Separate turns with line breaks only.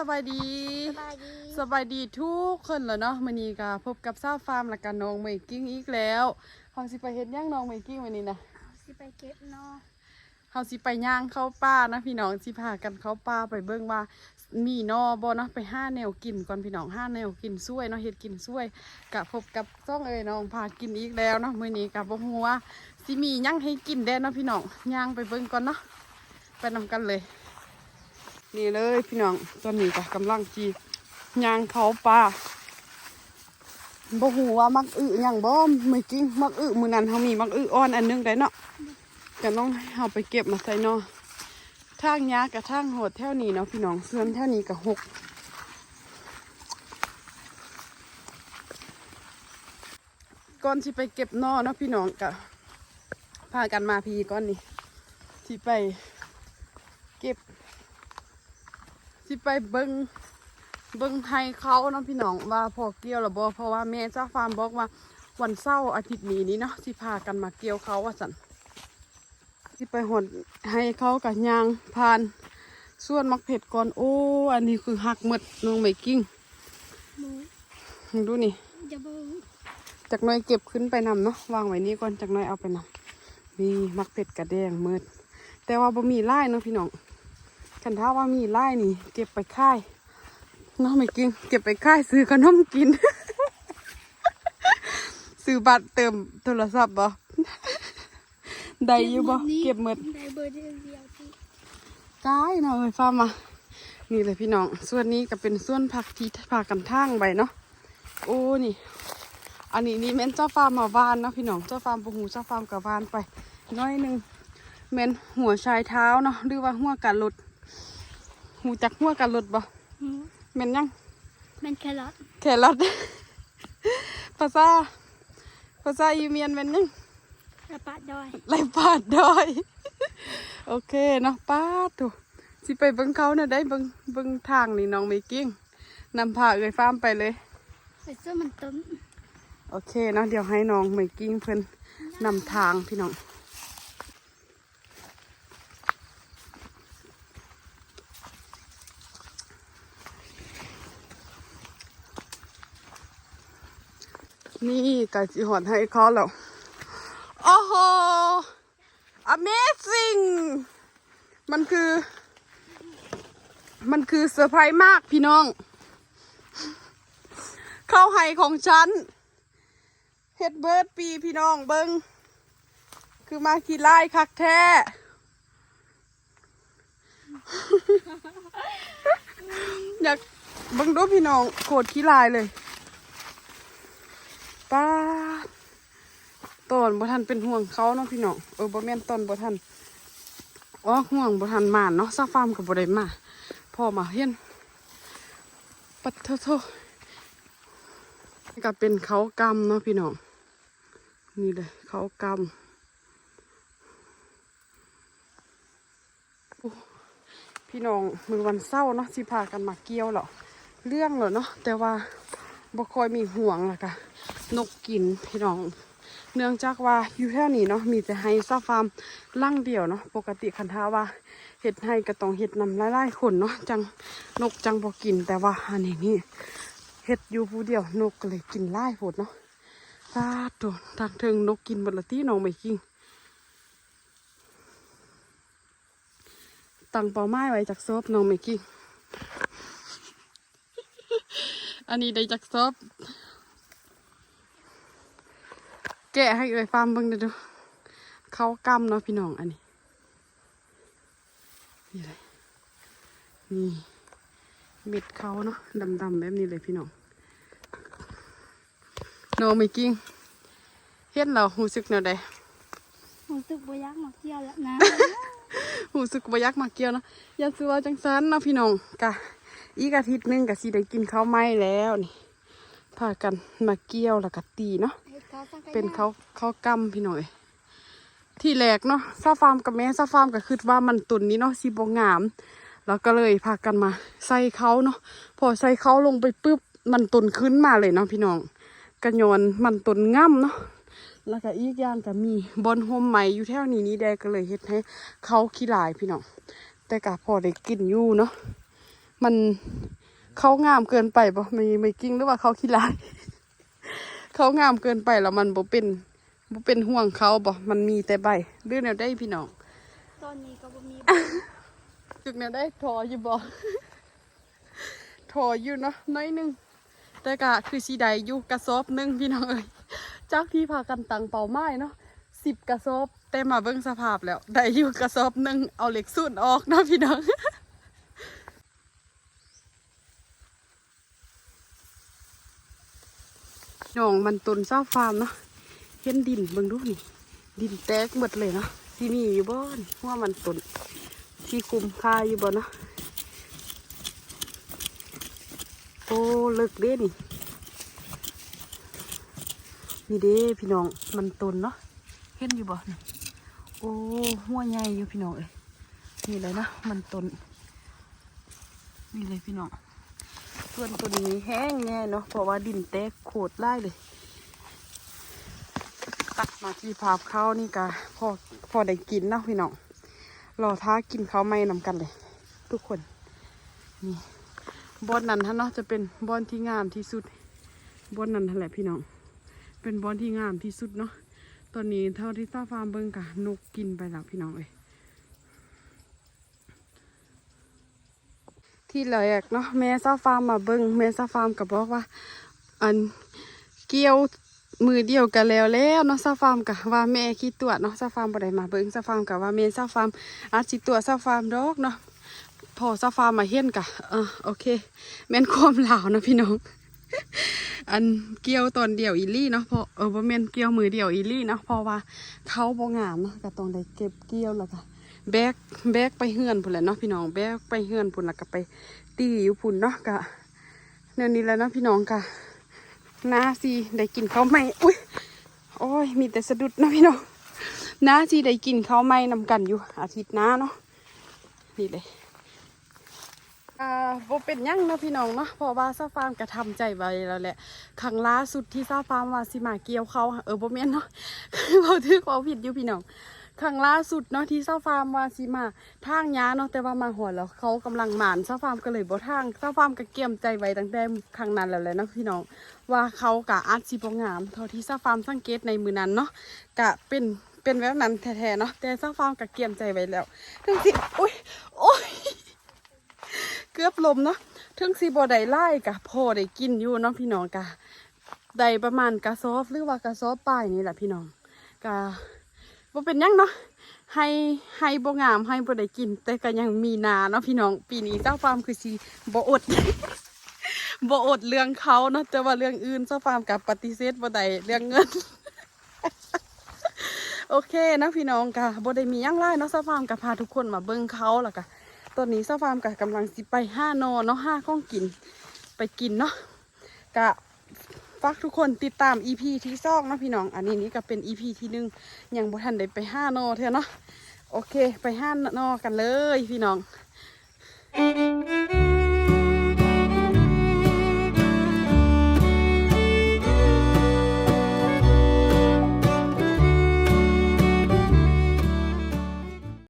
สบายดี
สบายดี
สบายดีทุกคนเลยเนาะมื้อนี้ก็พบกับซาวฟาร์มและกันน้องเมกกิ้งอีกแล้วเฮาสิไปเฮ็ดหย่างน้องเมกกิ้งวันนี้นะ
เอาสิไปเก็บเนาะ
เฮาสิไปย่างเข้าป่านะพี่น้องสิพากันเข้าป่าไปเบิ่งว่า มีนอบ่เนาะไปห้าแนวกินก่อนพี่น้องห้าแนวกินช่วยเนาะเฮ็ดกินช่วยกะพบกับซ่องเอ้ยน้องพากินอีกแล้วเนาะมื้อนี้ก็บ่ฮู้ว่าสิมีหยังให้กินแด้เนาะพี่น้องย่างไปเบิ่งก่อนเนาะไปนำกันเลย นี่เลยพี่น้องตอนนี้ก็กำลังจีย่างเขาป่าบ่ฮู้ว่ามักอึหยังบ่ไม่จริงมักอึมือนั้นเฮามีมักอึอ่อนอันหนึงได้เนาะก็ต้องเอาไปเก็บมาใส่เนอทางยากับทางโหดแถวนี้เนาะพี่น้องส่วนแถวนี้กับหกก่อนที่ไปเก็บนอเนาะพี่น้องกับพากันมาพีก้อนนี้ที่ไปเก็บ ไปเบิงเบิงให้เขาเนาะพี่น้องว่าพอเกี่ยวหรือบ่เพราะว่าแม่เจ้าฟาร์มบอกว่าวันเสาร์อาทิตย์นี้นี้เนาะที่พากันมาเกี่ยวเขาว่าสันที่ไปหดให้เขากับยางผ่านส่วนมักเผ็ดก่อนโอ้ อันนี้คือหักหมดน้องไม่กิ้งดูนี่
จา
กน้อยเก็บขึ้นไปนำเนาะวางไว้นี่ก่อนจากน้อยเอาไปนำมีมักเผ็ดกระแดงเมืดแต่ว่าบ่มีไล่เนาะพี่น้อง คันถ้าว่ามีไล่นี่ เก็บไปค่ายน้องไม่กิ้งเก็บไปค่ายซื้อขนมกิน ซื้อบัตรเติมโทรศัพท์บ่ได้อยู่บ่เก็บหมด
ได้เบอร์เดียวเดียวที่
กายเนาะเอ้ยฟ้ามา นี่เลยพี่น้อง ส่วนนี้ก็เป็นส่วนผักที่พากันทางไปเนาะโอ้นี่ อันนี้นี่แม่นเจ้าฟาร์มมาวานเนาะพี่น้องเจ้าฟาร์มปูหูเจ้าฟาร์มกับวานไปน้อยหนึ่งแม่นหัวชายเท้าเนาะหรือว่าหัวกันรถ หูจักหัวกันรถบ่
หมู
แม่นยัง
แมันแครอท
แครอทภาษาภาษาอีเมียนแม่นยัง
กระปะดอย
ไล่ปาดดอย โอเคเนาะป้าดถูสิไปเบิ่งเขาเนี่ยได้เบิ่งเบิ่งทางนี่น้องเมกิ้งนำพาเอ่ยฟาร์มไปเลย
ไปซื้อมันต้น
โอเคเนาะเดี๋ยวให้น้องเมกิ้งเพิ่นนำทางพี่น้อง นี่ไก่จีหอนให้เขาแล้ว โอ้โห amazing มันคือ มันคือเซอร์ไพรส์มากพี่น้อง เข้าไห้ของฉันเฮ็ดเบิร์ดปีพี่น้องเบิงคือมาขี่ไล่คักแท้อยากเบิงดูพี่น้องโกรธขี้ลายเลยป้าด ตอนบ่ทันเป็นห่วงเขาเนาะพี่น้องเออบ่แม่นตอนบ่ทันอ๋อห่วงบ่ทันมานเนาะซาฟาร์มกับบ่ได้มาพ่อมาเฮียนปัดโทโทก็เป็นเขากำเนาะพี่น้องนี่เลยเขากำพี่น้องมือวันเศร้าเนาะสิพากันมาเกี่ยวเหรอเรื่องเหรอเนาะแต่ว่าบ่คอยมีห่วงล่ะกะนกกินพี่น้อง เนื่องจากว่าอยู่แถวนี้เนาะมีแต่ไฮซาฟาร์มล่างเดียวเนาะปกติคันท้าว่าเห็ดให้ก็ต้องเห็ดนำไล่ๆคนเนาะจังนกจังบ่กินแต่ว่าอันนี้นี่เห็ดอยู่ผู้เดียวนกเลยกินไล่โพดเนาะตาโดนทางเทิงนกกินบดละที่น้องไม่กินตั้งเป้าหมายไว้จากซอบน้องไม่กินอันนี้ได้จากซอบ แกะให้เอ่ยฟาร์มเบิ่งเด้อดู เขากำเนาะพี่น้องอันนี้ นี่เลยนี่เม็ดเขาเนาะดำๆแบบนี้เลยพี่น้องน้องไม่กิ้งเห็นเราหูสึกแนวใด
รู้สึกบ่ยักมาเกี่ยวแล้วนะ
หูสึกบ่อยักมาเกี่ยวเนาะอย่าซื้อว่าจังซันเนาะพี่น้องกะอีกอาทิตย์หนึงกะสิได้กินข้าวไหม้แล้วนี่พากันมาเกี่ยวแล้วก็ตีเนาะ
เฮ็ดเขาสังกะ
เป็นเขาเขากำพี่หน่อย ที่แรกเนาะซาฟาร์มกับแม่ซาฟาร์มก็คือว่ามันตุนนี้เนาะสีบงาม แล้วก็เลยพากันมา ใส่เขาเนาะพอใส่เขาลงไปปุ๊บมันตุนขึ้นมาเลยเนาะพี่น้องกระยอนมันตุนง่ำเนาะแล้วก็อีกอย่างก็มีบอนโฮมใหม่อยู่แถวนี้นี่แดก็เลยเฮ็ดให้เขาขี้ลายพี่น้องแต่ก็พอได้กินอยู่เนาะมันเขางามเกินไปบ่ไม่ไม่กิ้งหรือว่าเขาขี้ลาย เขางามเกินไปแล้วมันบ่เป็นบ่เป็นห่วงเขาบ่มันมีแต่ใบหรือแนวได้พี่น้อง
ตอนนี้ก็บ่มี
จึกแนวได้ทออยู่บ่ทออยู่เนาะน้อยหนึง แต่ก็คือสีใดอยู่กระสอบหนึงพี่น้องเอ้ยจากที่พากันตังเป่าไม้เนาะสิบกระสอบแต่มาเบิ่งสภาพแล้ว ได้อยู่กระสอบหนึงเอาเหล็กสูนออกเนาะพี่น้อง หนองมันตุนเศร้าฟาร์มเนาะเห็นดินเบิ่งดูนี่ ดินแตกหมดเลยเนาะที่มีอยู่บ่นว่ามันตุนที่คุมค่าอยู่บ่เนาะโอ้เลิกเด้นี่นี่เด้พี่น้องมันตุนเนาะเห็นอยู่บ่นี่โอ้หัวใหญ่อยู่พี่น้องเอ้ยนี่เลยนะมันตุนนี่เลยพี่น้อง ส่วนตัวนี้แห้งแน่เนาะเพราะว่าดินแตกโขดไล่เลย ตักมาที่ภาพข้าวนี่กะพอพอได้กินนะพี่น้องรอท้ากินข้าวไม่นำกันเลย ทุกคนนี่บอนนั้นฮะเนาะจะเป็นบอนที่งามที่สุดบอนนั้นนั่นแหละพี่น้อง เป็นบอนที่งามที่สุดเนาะตอนนี้เท่าที่ตาฟาร์มเบิ่งกะนกกินไปแล้วพี่น้องเอ้ย ที่แรกเนาะแม่ซาฟาร์มมาเบิงแม่ซาฟาร์มก็บอกว่า อันเกี่ยวมือเดียวกันแล้วแล้วเนาะซาฟาร์มกะว่าแม่คิดตัวจเนาะซาฟาร์มบ่ได้มาเบิงซาฟาร์มกะว่าแม่ซาฟาร์มอาจสิตัวจซาฟาร์มดอกเนาะพอซาฟาร์มมาเห็นกะเออโอเค แม่นความลาวนะพี่น้อง อันเกี่ยวตอนเดียวอีลี่เนาะพราะเออบ่แม่นเกี่ยวมือเดียวอีลี่เนาะเพราะว่าเขาบ่งามเนาะก็ต้องได้เก็บเกี่ยวแล้วก็ แบกแบกไปเฮือนพุ่นแหละเนาะพี่น้องแบกไปเฮือนพุ่นแล้วก็ไปตีอยู่พุ่นเนาะก็แนวนี้แล้วเนาะพี่น้องก็น้าสิได้กินข้าวไหมอุ้ยโอ้ยมีแต่สะดุดเนาะพี่น้องนาสิได้กินข้าวไหมนำกันอยู่อาทิตย์หน้าเนาะนี่เลยอ่าบ่เป็นยังนะพี่น้องเนาะเพราะว่าซาฟาร์มกระทำใจไว้แล้วแหละครั้งล่าสุดที่ซาฟาร์มว่าสิมาเกี่ยวเขาเออบ่แม่นเนาะเว้าถือความผิดอยู่พี่น้อง ครั้งล่าสุดเนาะที่ซาฟาร์มวาสิมาทางยาเนาะแต่ว่ามาหัวแล้วเขากำลังหมานซาฟาร์มก็เลยบ่ทางซาฟาร์มก็เกี่ยมใจไว้ตั้งแต่ครั้งนั้นแล้วแหละเนาะพี่น้องว่าเขากะอาจสิบ่งาม เท่าที่ซาฟาร์มสังเกตในมือนั้นเนาะกะเป็นเป็นแบบนั้นแท้ๆเนาะแต่ซาฟาร์มก็เกี่ยมใจไว้แล้วทั้งสิอุ้ยโอ้ยเกือบลมเนาะถึงสีบอได้ไล่กะพอได้กินอยู่เนาะพี่น้องกะได้ประมาณกะซอบหรือว่ากะซอบปลายนี่แหละพี่น้องกะ บ่เป็นยังเนาะให้ให้บ่งามให้บ่ได้กิน แต่ก็ยังมีนาเนาะพี่น้องปีนี้เจ้าฟาร์มคือสิบ่อดบ่อดเรื่องเขาเนาะแต่ว่าเรื่องอื่นเจ้าฟาร์มกับปฏิเสธบ่ได้เรื่องเงิน โอเคนะพี่น้องกะบ่ได้มียังไล่เนาะเจ้าฟาร์มกะพาทุกคนมาเบิ่งเขาล้วกะตอนนี้เซาฟาร์มกะกำลังสิไปห้านอเนาะห้าข้องกินไปกินเนาะกะ ฝากทุกคนติดตาม EP ที่ซอกนะพี่น้อง อันนี้นี่ก็เป็น EP ที่หนึ่งยังบ่ทันได้ไปห้านอเท่าเนาะโอเค ไปห้านอกันเลยพี่น้อง